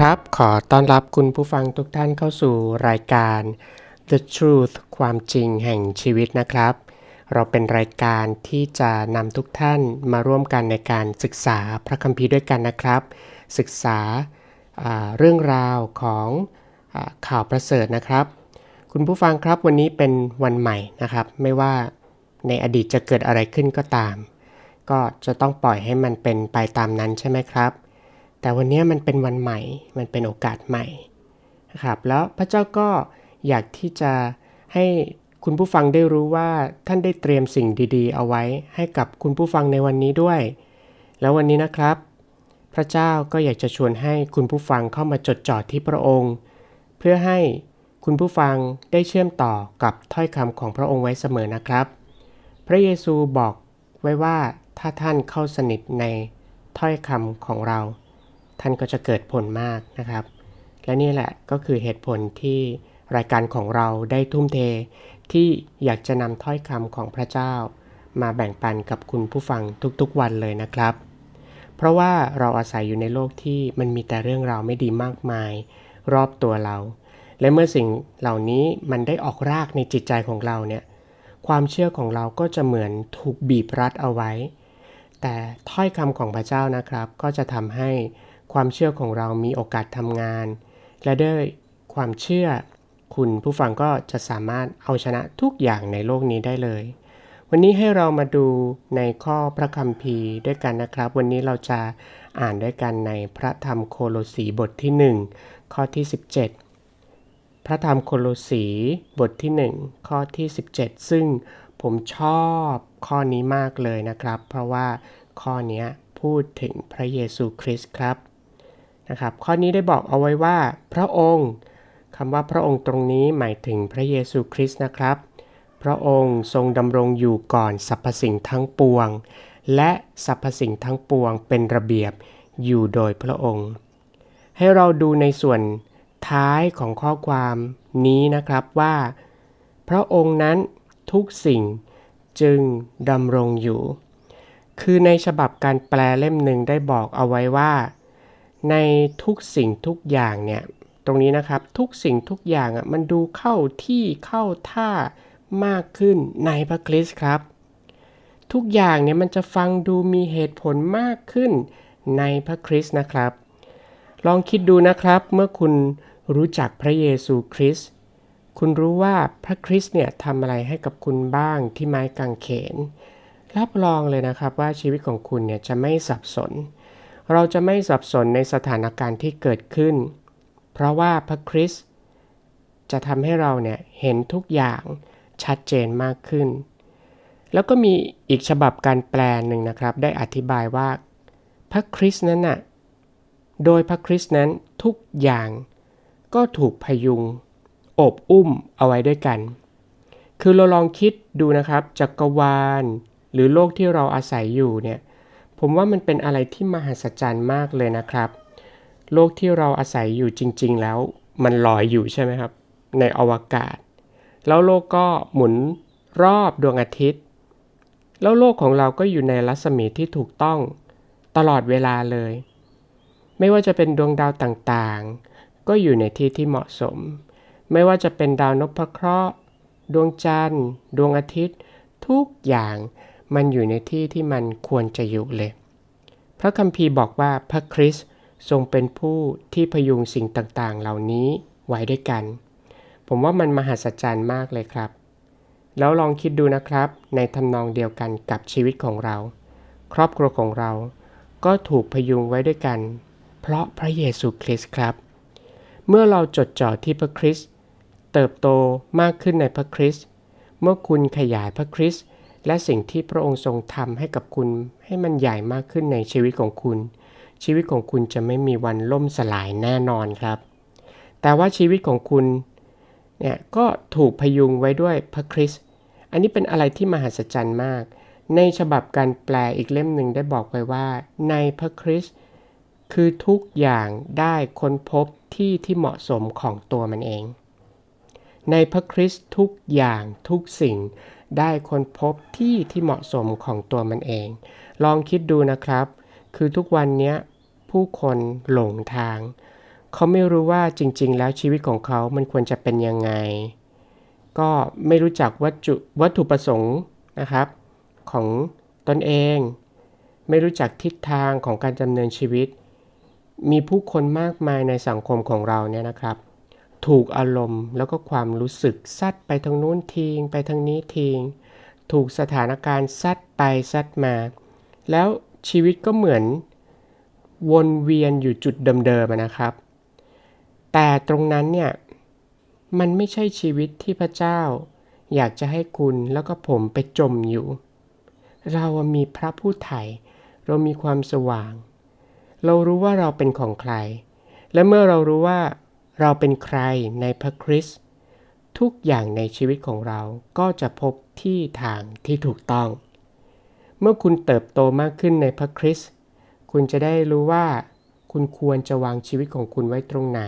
ครับ ขอต้อนรับคุณผู้ฟังทุกท่านเข้าสู่รายการ The Truth ความจริงแห่งชีวิตนะครับ เราเป็นรายการที่จะนำทุกท่านมาร่วมกันในการศึกษาพระคัมภีร์ด้วยกันนะครับ ศึกษาเรื่องราวของอข่าวประเสริฐนะครับ คุณผู้ฟังครับวันนี้เป็นวันใหม่นะครับ ไม่ว่าในอดีตจะเกิดอะไรขึ้นก็ตาม ก็จะต้องปล่อยให้มันเป็นไปตามนั้นใช่ไหมครับ แต่วันนี้มันเป็นวันใหม่ มันเป็นโอกาสใหม่นะครับ แล้วพระเจ้าก็อยากที่จะให้คุณผู้ฟังได้รู้ว่าท่านได้เตรียมสิ่งดีๆ เอาไว้ให้กับคุณผู้ฟังในวันนี้ด้วย แล้ววันนี้นะครับ พระเจ้าก็อยากจะชวนให้คุณผู้ฟังเข้ามาจดจ่อที่พระองค์ เพื่อให้คุณผู้ฟังได้เชื่อมต่อกับถ้อยคำของพระองค์ไว้เสมอนะครับ พระเยซูบอกไว้ว่าถ้าท่านเข้าสนิทในถ้อยคำของเรา ท่านก็จะเกิดผลมากนะครับ และนี่แหละก็คือเหตุผลที่รายการของเราได้ทุ่มเท ที่อยากจะนำถ้อยคำของพระเจ้า มาแบ่งปันกับคุณผู้ฟังทุกๆวันเลยนะครับ เพราะว่าเราอาศัยอยู่ในโลกที่มันมีแต่เรื่องราวไม่ดีมากมาย รอบตัวเรา และเมื่อสิ่งเหล่านี้มันได้ออกรากในจิตใจของเราเนี่ยความเชื่อของเราก็จะเหมือนถูกบีบรัดเอาไว้ แต่ถ้อยคำของพระเจ้านะครับ ก็จะทำให้ ความเชื่อของเรามีโอกาสทำงาน และด้วยความเชื่อ คุณผู้ฟังก็จะสามารถเอาชนะทุกอย่างในโลกนี้ได้เลย วันนี้ให้เรามาดูในข้อพระคัมภีร์ด้วยกันนะครับ วันนี้เราจะอ่านด้วยกันในพระธรรมโคโลสีบทที่ 1 ข้อที่ 17 พระธรรมโคโลสีบทที่ 1 ข้อที่ 17 ซึ่งผมชอบข้อนี้มากเลยนะครับ เพราะว่าข้อนี้พูดถึงพระเยซูคริสต์ครับ นะครับ ข้อนี้ได้บอกเอาไว้ว่า พระองค์คำว่าพระองค์ตรงนี้หมายถึงพระเยซูคริสต์นะครับ พระองค์ทรงดำรงอยู่ก่อนสรรพสิ่งทั้งปวง และสรรพสิ่งทั้งปวงเป็นระเบียบอยู่โดยพระองค์ ให้เราดูในส่วนท้ายของข้อความนี้นะครับว่า พระองค์นั้นทุกสิ่งจึงดำรงอยู่ คือในฉบับการแปลเล่มหนึ่งได้บอกเอาไว้ว่า ในทุกสิ่งทุกอย่างเนี่ยตรงนี้นะครับทุกสิ่งทุกอย่างอะมันดูเข้าที่เข้าท่ามากขึ้นในพระคริสต์ครับ ทุกอย่างเนี่ยมันจะฟังดูมีเหตุผลมากขึ้นในพระคริสต์นะครับ ลองคิดดูนะครับเมื่อคุณรู้จักพระเยซูคริสต์คุณรู้ว่าพระคริสต์เนี่ยทำอะไรให้กับคุณบ้างที่ไม้กางเขน รับรองเลยนะครับว่าชีวิตของคุณเนี่ยจะไม่สับสนเเราจะไม่สับสนในสถานการณ์ที่เกิดขึ้น เพราะว่าพระคริสต์จะทำให้เราเนี่ยเห็นทุกอย่างชัดเจนมากขึ้น แล้วก็มีอีกฉบับการแปลหนึ่งนะครับ ได้อธิบายว่า พระคริสต์นั้นน่ะ โดยพระคริสต์นั้นทุกอย่างก็ถูกพยุงอบอุ้มเอาไว้ด้วยกัน คือเราลองคิดดูนะครับจักรวาล หรือโลกที่เราอาศัยอยู่เนี่ย ผมว่ามันเป็นอะไรที่มหัศจรรย์มากเลยนะครับ โลกที่เราอาศัยอยู่จริง ๆ แล้วมันลอยอยู่ใช่ไหมครับ ในอวกาศ แล้วโลกก็หมุนรอบดวงอาทิตย์ แล้วโลกของเราก็อยู่ในรัศมีที่ถูกต้องตลอดเวลาเลย ไม่ว่าจะเป็นดวงดาวต่างๆ ก็อยู่ในที่ที่เหมาะสม ไม่ว่าจะเป็นดาวนพเคราะห์ ดวงจันทร์ ดวงอาทิตย์ ทุกอย่าง มันอยู่ในที่ที่มันควรจะอยู่เลย พระคัมภีร์บอกว่าพระคริสต์ทรงเป็นผู้ที่พยุงสิ่งต่างๆ เหล่านี้ไว้ด้วยกัน ผมว่ามันมหัศจรรย์มากเลยครับ แล้วลองคิดดูนะครับ ในทำนองเดียวกันกับชีวิตของเรา ครอบครัวของเรา ก็ถูกพยุงไว้ด้วยกัน เพราะพระเยซูคริสต์ครับ เมื่อเราจดจ่อที่พระคริสต์เติบโตมากขึ้นในพระคริสต์เมื่อคุณขยายพระคริสต์ และสิ่งที่พระองค์ทรงทำให้กับคุณให้มันใหญ่มากขึ้นในชีวิตของคุณ ชีวิตของคุณจะไม่มีวันล่มสลายแน่นอนครับ แต่ว่าชีวิตของคุณเนี่ยก็ถูกพยุงไว้ด้วยพระคริสต์อันนี้เป็นอะไรที่มหัศจรรย์มาก ในฉบับการแปลอีกเล่มหนึ่งได้บอกไว้ว่า ในพระคริสต์คือทุกอย่างได้ค้นพบที่ที่เหมาะสมของตัวมันเอง ในพระคริสต์ทุกอย่างทุกสิ่ง ได้ค้นพบที่ที่เหมาะสมของตัวมันเอง ลองคิดดูนะครับ คือทุกวันนี้ผู้คนหลงทาง เขาไม่รู้ว่าจริง ๆ แล้วชีวิตของเขามันควรจะเป็นยังไง ก็ไม่รู้จักวัตถุวัตถุประสงค์นะครับ ของตนเอง ไม่รู้จักทิศทางของการดำเนินชีวิต มีผู้คนมากมายในสังคมของเราเนี่ยนะครับ ถูกอารมณ์แล้วก็ความรู้สึกซัดไปทางนู้นทีงไปทางนี้ทีงถูกสถานการณ์ซัดไปซัดมา แล้วชีวิตก็เหมือนวนเวียนอยู่จุดเดิมๆนะครับ แต่ตรงนั้นเนี่ยมันไม่ใช่ชีวิตที่พระเจ้า อยากจะให้คุณแล้วก็ผมไปจมอยู่ เรามีพระผู้ไถ่เรามีความสว่าง เรารู้ว่าเราเป็นของใคร และเมื่อเรารู้ว่า เราเป็นใครในพระคริสต์ทุกอย่างในชีวิตของเราก็จะพบที่ทางที่ถูกต้อง เมื่อคุณเติบโตมากขึ้นในพระคริสต์คุณจะได้รู้ว่าคุณควรจะวางชีวิตของคุณไว้ตรงไหน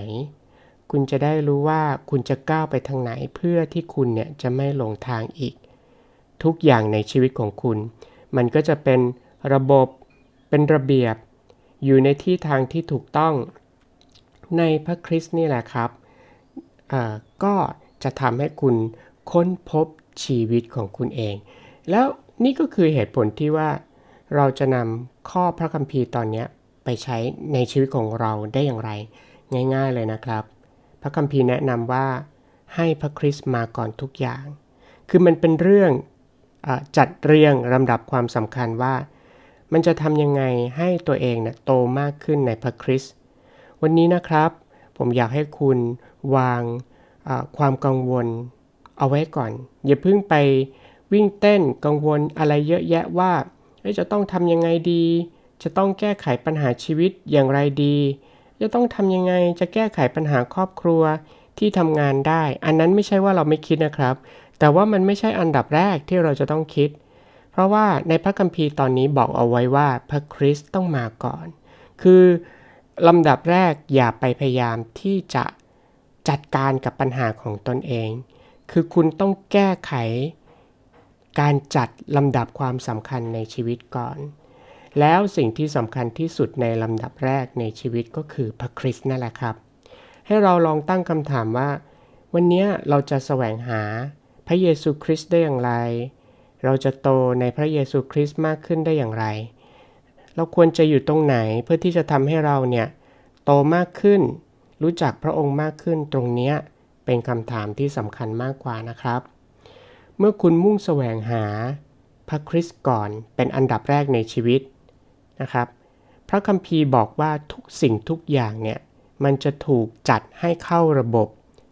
คุณจะได้รู้ว่าคุณจะก้าวไปทางไหนเพื่อที่คุณเนี่ยจะไม่หลงทางอีก ทุกอย่างในชีวิตของคุณ มันก็จะเป็นระบบ เป็นระเบียบ อยู่ในที่ทางที่ถูกต้อง ในพระคริสต์นี่แหละครับ ก็จะทำให้คุณค้นพบชีวิตของคุณเอง แล้วนี่ก็คือเหตุผลที่ว่าเราจะนำข้อพระคัมภีร์ตอนนี้ไปใช้ในชีวิตของเราได้อย่างไร ง่าย ๆเลยนะครับ พระคัมภีร์แนะนำว่าให้พระคริสต์มาก่อนทุกอย่าง คือมันเป็นเรื่องอจัดเรียงลำดับความสำคัญว่า มันจะทำยังไงให้ตัวเองนะโตมากขึ้นในพระคริสต์ วันนี้นะครับ ผมอยากให้คุณวางความกังวลเอาไว้ก่อน อย่าเพิ่งไปวิ่งเต้นกังวลอะไรเยอะแยะว่าจะต้องทำยังไงดี จะต้องแก้ไขปัญหาชีวิตอย่างไรดี จะต้องทำยังไงจะแก้ไขปัญหาครอบครัวที่ทำงานได้ อันนั้นไม่ใช่ว่าเราไม่คิดนะครับ แต่ว่ามันไม่ใช่อันดับแรกที่เราจะต้องคิด เพราะว่าในพระคัมภีร์ตอนนี้บอกเอาไว้ว่าพระคริสต์ต้องมาก่อน คือ ลำดับแรกอย่าไปพยายามที่จะจัดการกับปัญหาของตนเอง คือคุณต้องแก้ไข การจัดลำดับความสำคัญในชีวิตก่อน แล้วสิ่งที่สำคัญที่สุดในลำดับแรกในชีวิตก็คือพระคริสต์นั่นแหละครับ ให้เราลองตั้งคำถามว่า วันนี้เราจะแสวงหาพระเยซูคริสต์ได้อย่างไร เราจะโตในพระเยซูคริสต์มากขึ้นได้อย่างไร เราควรจะอยู่ตรงไหนเพื่อที่จะทำให้เราเนี่ยโตมากขึ้น รู้จักพระองค์มากขึ้นตรงนี้เป็นคำถามที่สำคัญมากกว่านะครับ เมื่อคุณมุ่งแสวงหาพระคริสต์ก่อนเป็นอันดับแรกในชีวิตนะครับ พระคัมภีร์บอกว่าทุกสิ่งทุกอย่างเนี่ยมันจะถูกจัดให้เข้าระบบ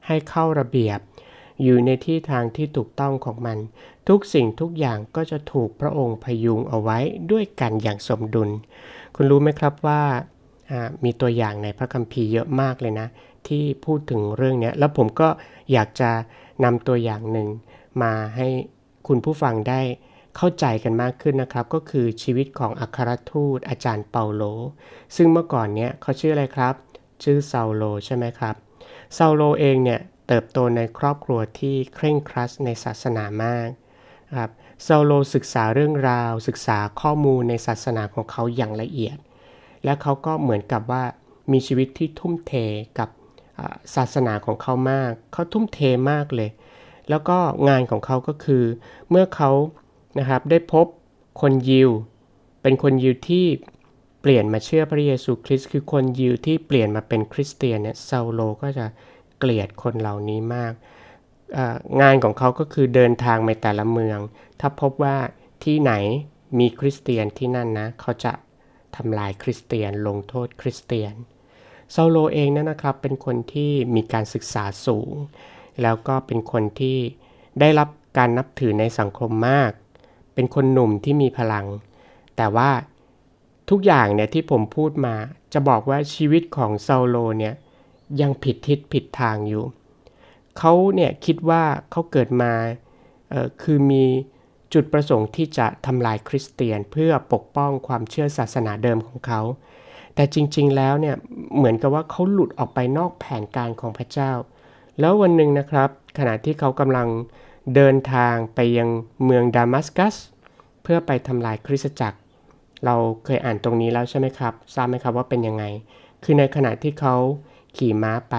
ให้เข้าระเบียบ อยู่ในที่ทางที่ถูกต้องของมัน ทุกสิ่งทุกอย่างก็จะถูกพระองค์พยุงเอาไว้ด้วยกันอย่างสมดุล คุณรู้ไหมครับว่ามีตัวอย่างในพระคัมภีร์เยอะมากเลยนะ ที่พูดถึงเรื่องนี้แล้วผมก็อยากจะนำตัวอย่างหนึ่งมาให้คุณผู้ฟังได้เข้าใจกันมากขึ้นนะครับ ก็คือชีวิตของอัครทูตอาจารย์เปาโล ซึ่งเมื่อก่อนเนี้ยเขาชื่ออะไรครับ ชื่อเซาโลใช่ไหมครับเซาโลเองเนี่ยเติบโตในครอบครัวที่เคร่งครัดในศาสนามาก ครับซาโลศึกษาเรื่องราว ศึกษาข้อมูลในศาสนาของเขาอย่างละเอียด และเขาก็เหมือนกับว่ามีชีวิตที่ทุ่มเทกับศาสนาของเขามาก เขาทุ่มเทมากเลย แล้วก็งานของเขาก็คือ เมื่อเขานะครับได้พบคนยิว เป็นคนยิวที่เปลี่ยนมาเชื่อพระเยซูคริสต์คือคนยิวที่เปลี่ยนมาเป็นคริสเตียนเนี่ยซาโลก็จะเกลียดคนเหล่านี้มาก งานของเขาก็คือเดินทางไปแต่ละเมือง ถ้าพบว่าที่ไหนมีคริสเตียนที่นั่นนะ เขาจะทำลายคริสเตียนลงโทษคริสเตียนซาโลเองนั่นนะครับเป็นคนที่มีการศึกษาสูง แล้วก็เป็นคนที่ได้รับการนับถือในสังคมมาก เป็นคนหนุ่มที่มีพลัง แต่ว่าทุกอย่างเนี่ยที่ผมพูดมาจะบอกว่าชีวิตของซาโลเนี่ยยังผิดทิศผิดทางอยู่ เขาเนี่ยคิดว่าเขาเกิดมาคือมีจุดประสงค์ที่จะทำลายคริสเตียนเพื่อปกป้องความเชื่อศาสนาเดิมของเขา แต่จริงๆแล้วเนี่ยเหมือนกับว่าเขาหลุดออกไปนอกแผนการของพระเจ้า แล้ววันหนึ่งนะครับ ขณะที่เขากำลังเดินทางไปยังเมืองดามัสกัส เพื่อไปทำลายคริสตจักร เราเคยอ่านตรงนี้แล้วใช่ไหมครับ ทราบไหมครับว่าเป็นยังไง คือในขณะที่เขาขี่ม้าไป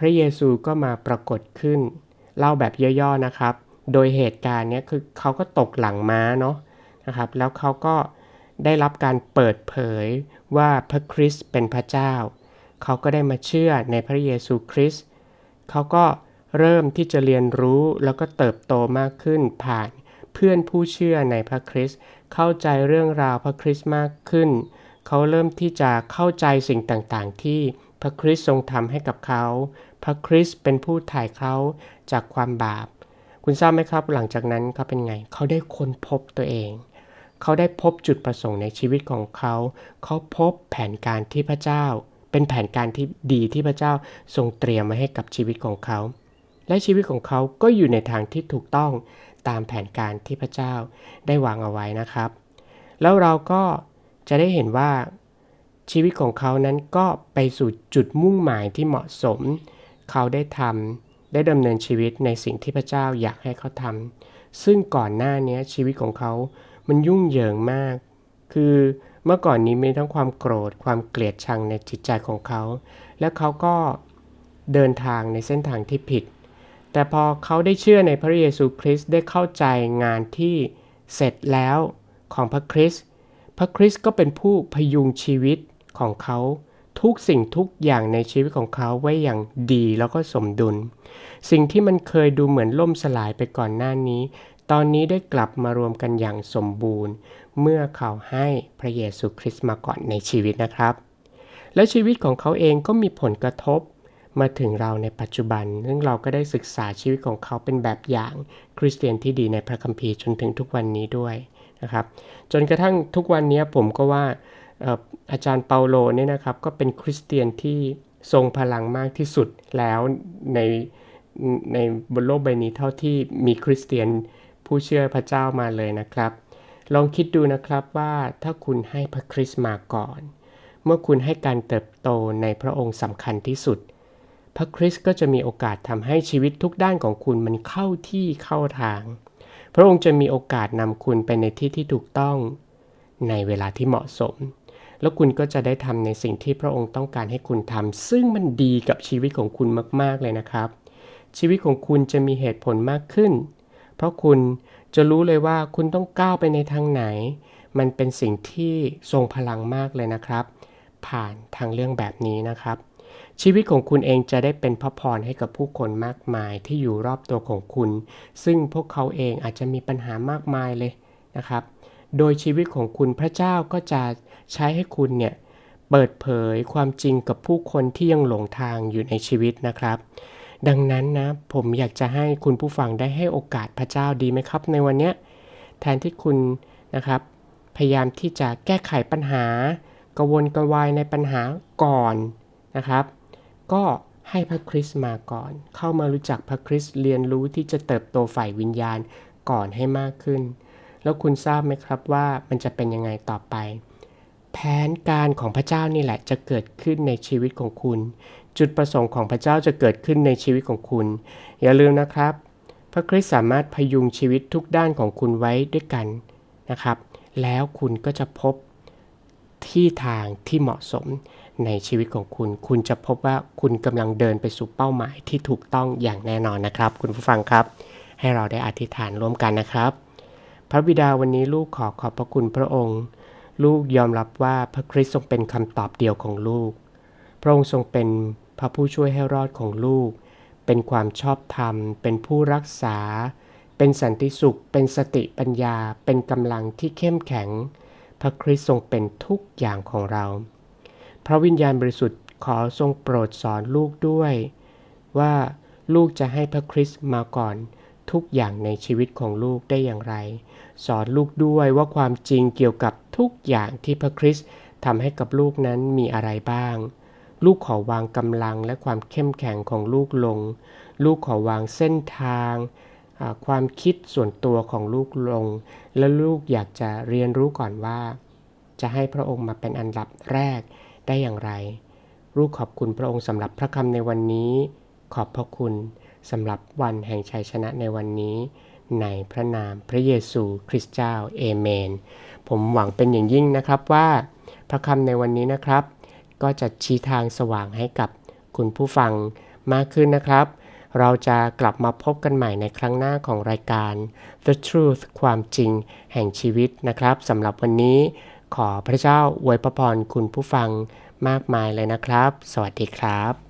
พระเยซูก็มาปรากฏขึ้น เล่าแบบย่อๆนะครับ โดยเหตุการณ์เนี้ยคือเขาก็ตกหลังม้าเนาะนะครับ แล้วเขาก็ได้รับการเปิดเผยว่าพระคริสต์เป็นพระเจ้า เขาก็ได้มาเชื่อในพระเยซูคริสต์เขาก็เริ่มที่จะเรียนรู้แล้วก็เติบโตมากขึ้นผ่านเพื่อนผู้เชื่อในพระคริสต์เข้าใจเรื่องราวพระคริสต์มากขึ้น เขาเริ่มที่จะเข้าใจสิ่งต่างๆ ที่ พระคริสต์ทรงทำให้กับเขา พระคริสต์เป็นผู้ถ่ายเขาจากความบาป คุณทราบไหมครับ หลังจากนั้นเขาเป็นไง เขาได้ค้นพบตัวเอง เขาได้พบจุดประสงค์ในชีวิตของเขา เขาพบแผนการที่พระเจ้า เป็นแผนการที่ดีที่พระเจ้าทรงเตรียมมาให้กับชีวิตของเขา และชีวิตของเขาก็อยู่ในทางที่ถูกต้องตามแผนการที่พระเจ้าได้วางเอาไว้นะครับ แล้วเราก็จะได้เห็นว่า ชีวิตของเขานั้นก็ไปสู่จุดมุ่งหมายที่เหมาะสม เขาได้ทำได้ดำเนินชีวิตในสิ่งที่พระเจ้าอยากให้เขาทำซึ่งก่อนหน้านี้ชีวิตของเขามันยุ่งเหยิงมาก คือเมื่อก่อนนี้มีทั้งความโกรธความเกลียดชังในจิตใจของเขา และเขาก็เดินทางในเส้นทางที่ผิด แต่พอเขาได้เชื่อในพระเยซูคริสต์ได้เข้าใจงานที่เสร็จแล้วของพระคริสต์พระคริสต์ก็เป็นผู้พยุงชีวิต ของเขาทุกสิ่งทุกอย่างในชีวิตของเขาไว้อย่างดีแล้วก็สมดุล สิ่งที่มันเคยดูเหมือนล่มสลายไปก่อนหน้านี้ ตอนนี้ได้กลับมารวมกันอย่างสมบูรณ์ เมื่อเขาให้พระเยซูคริสต์มาก่อนในชีวิตนะครับ และชีวิตของเขาเองก็มีผลกระทบ มาถึงเราในปัจจุบัน ซึ่งเราก็ได้ศึกษาชีวิตของเขาเป็นแบบอย่าง คริสเตียนที่ดีในพระคัมภีร์จนถึงทุกวันนี้ด้วยนะครับ จนกระทั่งทุกวันนี้ผมก็ว่า อาจารย์เปาโลเนี่ยนะครับก็เป็นคริสเตียนที่ทรงพลังมากที่สุดแล้วในในบนโลกใบนี้เท่าที่มีคริสเตียนผู้เชื่อพระเจ้ามาเลยนะครับ ลองคิดดูนะครับว่าถ้าคุณให้พระคริสต์มาก่อน เมื่อคุณให้การเติบโตในพระองค์สำคัญที่สุด พระคริสต์ก็จะมีโอกาสทำให้ชีวิตทุกด้านของคุณมันเข้าที่เข้าทาง พระองค์จะมีโอกาสนำคุณไปในที่ที่ถูกต้องในเวลาที่เหมาะสม แล้วคุณก็จะได้ทำในสิ่งที่พระองค์ต้องการให้คุณทำซึ่งมันดีกับชีวิตของคุณมาก ๆ เลยนะครับ ชีวิตของคุณจะมีเหตุผลมากขึ้น เพราะคุณจะรู้เลยว่าคุณต้องก้าวไปในทางไหน มันเป็นสิ่งที่ทรงพลังมากเลยนะครับ ผ่านทางเรื่องแบบนี้นะครับ ชีวิตของคุณเองจะได้เป็นพระพรให้กับผู้คนมากมายที่อยู่รอบตัวของคุณ ซึ่งพวกเขาเองอาจจะมีปัญหามากมายเลยนะครับ โดยชีวิตของคุณพระเจ้าก็จะใช้ให้คุณเนี่ยเปิดเผยความจริงกับผู้คนที่ยังหลงทางอยู่ในชีวิตนะครับ ดังนั้นนะผมอยากจะให้คุณผู้ฟังได้ให้โอกาสพระเจ้าดีไหมครับ ในวันนี้แทนที่คุณนะครับพยายามที่จะแก้ไขปัญหากวนกวายในปัญหาก่อนนะครับ ก็ให้พระคริสต์มาก่อน เข้ามารู้จักพระคริสต์เรียนรู้ที่จะเติบโตฝ่ายวิญญาณก่อนให้มากขึ้น แล้วคุณทราบไหมครับว่ามันจะเป็นยังไงต่อไป แผนการของพระเจ้านี่แหละจะเกิดขึ้นในชีวิตของคุณ จุดประสงค์ของพระเจ้าจะเกิดขึ้นในชีวิตของคุณ อย่าลืมนะครับ พระคริสต์สามารถพยุงชีวิตทุกด้านของคุณไว้ด้วยกันนะครับ แล้วคุณก็จะพบที่ทางที่เหมาะสมในชีวิตของคุณ คุณจะพบว่าคุณกำลังเดินไปสู่เป้าหมายที่ถูกต้องอย่างแน่นอนนะครับ คุณผู้ฟังครับ ให้เราได้อธิษฐานร่วมกันนะครับ พระบิดาวันนี้ลูกขอขอบพระคุณพระองค์ ลูกยอมรับว่าพระคริสต์ทรงเป็นคำตอบเดียวของลูก พระองค์ทรงเป็นพระผู้ช่วยให้รอดของลูก เป็นความชอบธรรม เป็นผู้รักษา เป็นสันติสุข เป็นสติปัญญา เป็นกำลังที่เข้มแข็ง พระคริสต์ทรงเป็นทุกอย่างของเรา พระวิญญาณบริสุทธิ์ขอทรงโปรดสอนลูกด้วย ว่าลูกจะให้พระคริสต์มาก่อน ทุกอย่างในชีวิตของลูกได้อย่างไร สอนลูกด้วยว่าความจริงเกี่ยวกับทุกอย่างที่พระคริสต์ทำให้กับลูกนั้นมีอะไรบ้าง ลูกขอวางกำลังและความเข้มแข็งของลูกลง ลูกขอวางเส้นทางความคิดส่วนตัวของลูกลง และลูกอยากจะเรียนรู้ก่อนว่า จะให้พระองค์มาเป็นอันดับแรกได้อย่างไร ลูกขอบคุณพระองค์สำหรับพระคำในวันนี้ ขอบพระคุณ สำหรับวันแห่งชัยชนะในวันนี้ ในพระนามพระเยซูคริสต์เจ้าเอเมน ผมหวังเป็นอย่างยิ่งนะครับว่า พระคำในวันนี้นะครับ ก็จะชี้ทางสว่างให้กับคุณผู้ฟังมากขึ้นนะครับ เราจะกลับมาพบกันใหม่ในครั้งหน้าของรายการ The Truth ความจริงแห่งชีวิตนะครับสำหรับวันนี้ขอพระเจ้าอวยพรคุณผู้ฟังมากมายเลยนะครับ สวัสดีครับ